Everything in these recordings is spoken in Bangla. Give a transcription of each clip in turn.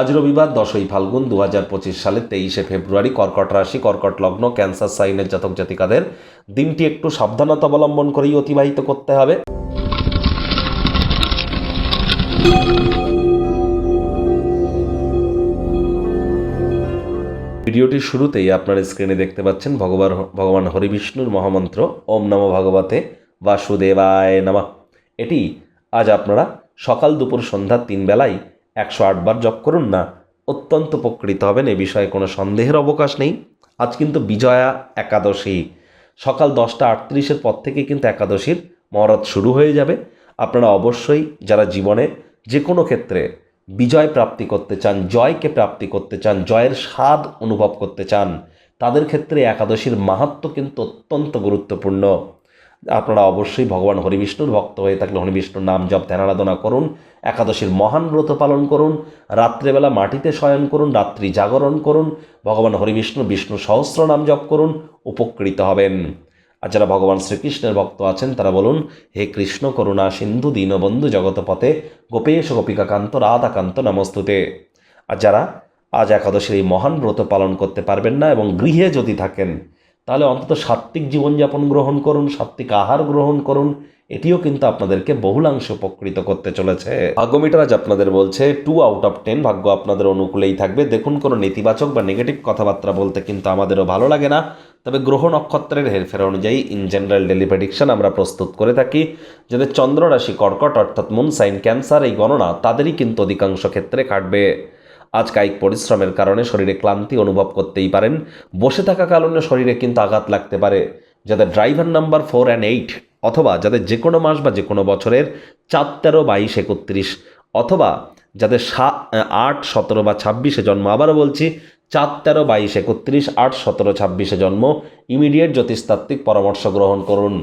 আজ রবিবার দশই ফাল্গুন দু হাজার পঁচিশ সালের তেইশে ফেব্রুয়ারি কর্কট রাশি, কর্কট লগ্ন, ক্যান্সার সাইনের জাতক জাতিকাদের দিনটি একটু সাবধানতা অবলম্বন করেই অতিবাহিত করতে হবে। ভিডিওটির শুরুতেই আপনার স্ক্রিনে দেখতে পাচ্ছেন ভগবান ভগবান হরিবিষ্ণুর মহামন্ত্র, ওম নম ভগবতে বাসুদেবায় নমঃ। এটি আজ আপনারা সকাল দুপুর সন্ধ্যা তিন বেলায় একশো আটবার জপ করুন না, অত্যন্ত উপকৃত হবেন, এ বিষয়ে কোনো সন্দেহের অবকাশ নেই। আজ কিন্তু বিজয়া একাদশী। সকাল দশটা আটত্রিশের পর থেকে কিন্তু একাদশীর মহরত শুরু হয়ে যাবে। আপনারা অবশ্যই যারা জীবনে যে কোনো ক্ষেত্রে বিজয় প্রাপ্তি করতে চান, জয়কে প্রাপ্তি করতে চান, জয়ের স্বাদ অনুভব করতে চান, তাদের ক্ষেত্রে একাদশীর মাহাত্ম কিন্তু অত্যন্ত গুরুত্বপূর্ণ। আপনারা অবশ্যই ভগবান হরিবিষ্ণুর ভক্ত হয়ে থাকলে হরিবিষ্ণুর নাম জপ, ধ্যান, আরাধনা করুন, একাদশীর মহান ব্রত পালন করুন, রাত্রেবেলা মাটিতে শয়ন করুন, রাত্রি জাগরণ করুন, ভগবান হরিবিষ্ণু, বিষ্ণু সহস্র নাম জপ করুন, উপকৃত হবেন। আর যারা ভগবান শ্রীকৃষ্ণের ভক্ত আছেন, তারা বলুন, হে কৃষ্ণ করুণা সিন্ধু দীনবন্ধু জগতপথে, গোপেশ গোপিকাকান্ত, রাধাকান্ত নমস্তুতে। আর যারা আজ একাদশীর এই মহান ব্রত পালন করতে পারবেন না এবং গৃহে যদি থাকেন তাহলে অন্তত সাত্ত্বিক জীবনযাপন গ্রহণ করুন, সাত্ত্বিক আহার গ্রহণ করুন, এটিও কিন্তু আপনাদেরকে বহুলাংশ উপকৃত করতে চলেছে। ভাগ্যমিটার আজ আপনাদের বলছে টু আউট অফ টেন ভাগ্য আপনাদের অনুকূলেই থাকবে। দেখুন, কোনো নেতিবাচক বা নেগেটিভ কথাবার্তা বলতে কিন্তু আমাদেরও ভালো লাগে না। তবে গ্রহ নক্ষত্রের হেরফের অনুযায়ী ইন জেনারেল ডেলি আমরা প্রস্তুত করে থাকি যাদের চন্দ্র রাশি কর্কট অর্থাৎ মুন সাইন ক্যান্সার এই গণনা তাদেরই কিন্তু অধিকাংশ ক্ষেত্রে কাটবে। আজ কায়িক পরিশ্রমের কারণে শরীরে ক্লান্তি অনুভব করতেই পারেন। বসে থাকা কারণে শরীরে কিন্তু আঘাত লাগতে পারে। যাদের driver number four and eight অথবা যাদের যে কোনো মাস বা যে কোনো বছরের চার, তেরো, বাইশ, একত্রিশ অথবা যাদের সা, আট, সতেরো বা ছাব্বিশে জন্ম, আবারও বলছি, চার, তেরো, বাইশ, একত্রিশ, আট, সতেরো, ছাব্বিশে জন্ম, ইমিডিয়েট জ্যোতিষতাত্ত্বিক পরামর্শ গ্রহণ করুন।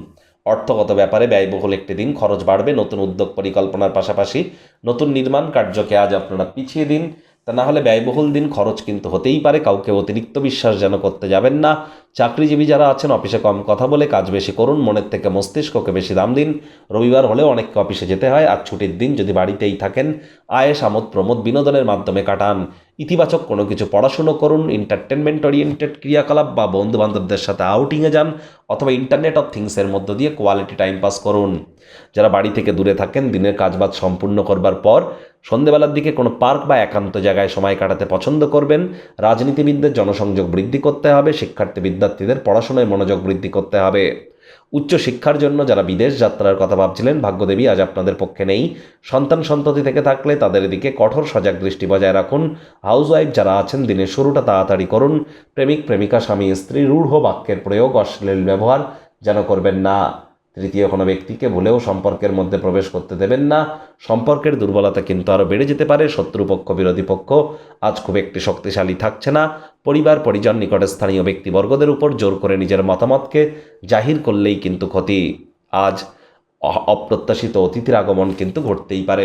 অর্থগত ব্যাপারে ব্যয়বহুল একটি দিন, খরচ বাড়বে, নতুন উদ্যোগ পরিকল্পনার পাশাপাশি নতুন নির্মাণ কার্যকে আজ আপনারা পিছিয়ে দিন। তা না হলে ব্যয়বহুল দিন খরচ কিন্তু হতেই পারে। কাউকে অতিরিক্ত বিশ্বাস যেন করতে যাবেন না। চাকরিজীবী যারা আছেন, অফিসে কম কথা বলে কাজ বেশি করুন, মনের থেকে মস্তিষ্ককে বেশি দাম দিন। রবিবার হলেও অনেককে অফিসে যেতে হয়। আর ছুটির দিন যদি বাড়িতেই থাকেন, আয়েস, আমোদ, প্রমোদ বিনোদনের মাধ্যমে কাটান। ইতিবাচক কোনো কিছু পড়াশুনো করুন এন্টারটেনমেন্ট ওরিয়েন্টেড ক্রিয়াকলাপ বা বন্ধু বান্ধবদের সাথে আউটিংয়ে যান অথবা ইন্টারনেট অফ থিংসের মধ্য দিয়ে কোয়ালিটি টাইম পাস করুন। যারা বাড়ি থেকে দূরে থাকেন, দিনের কাজবাজ সম্পূর্ণ করবার পর সন্ধেবেলার দিকে কোনো পার্ক বা একান্ত জায়গায় সময় কাটাতে পছন্দ করবেন। রাজনীতিবিদদের জনসংযোগ বৃদ্ধি করতে হবে, শিক্ষার্থী বিদ্যার্থীদের পড়াশোনায় মনোযোগ বৃদ্ধি করতে হবে। উচ্চ শিক্ষার জন্য যারা বিদেশ যাত্রার কথা ভাবছিলেন, ভাগ্যদেবী আজ আপনাদের পক্ষে নেই। সন্তান সন্ততি থেকে থাকলে তাদের দিকে কঠোর সজাগ দৃষ্টি বজায় রাখুন। হাউসওয়াইফ যারা আছেন, দিনের শুরুটা তাড়াতাড়ি করুন। প্রেমিক, প্রেমিকা, স্বামী, স্ত্রী, রূঢ় বাক্যের প্রয়োগ, অশ্লীল ব্যবহার যেন করবেন না। তৃতীয় কোনো ব্যক্তিকে ভুলেও সম্পর্কের মধ্যে প্রবেশ করতে দেবেন না। সম্পর্কের দুর্বলতা কিন্তু আরও বেড়ে যেতে পারে, শত্রুপক্ষ, বিরোধী পক্ষ। আজ খুব একটি শক্তিশালী থাকছে না। পরিবার, পরিজন নিকটে স্থানীয় ব্যক্তিবর্গদের উপর জোর করে নিজের মতামতকে জাহির করলেই কিন্তু ক্ষতি। আজ অপ্রত্যাশিত অতিথির আগমন কিন্তু ঘটতেই পারে।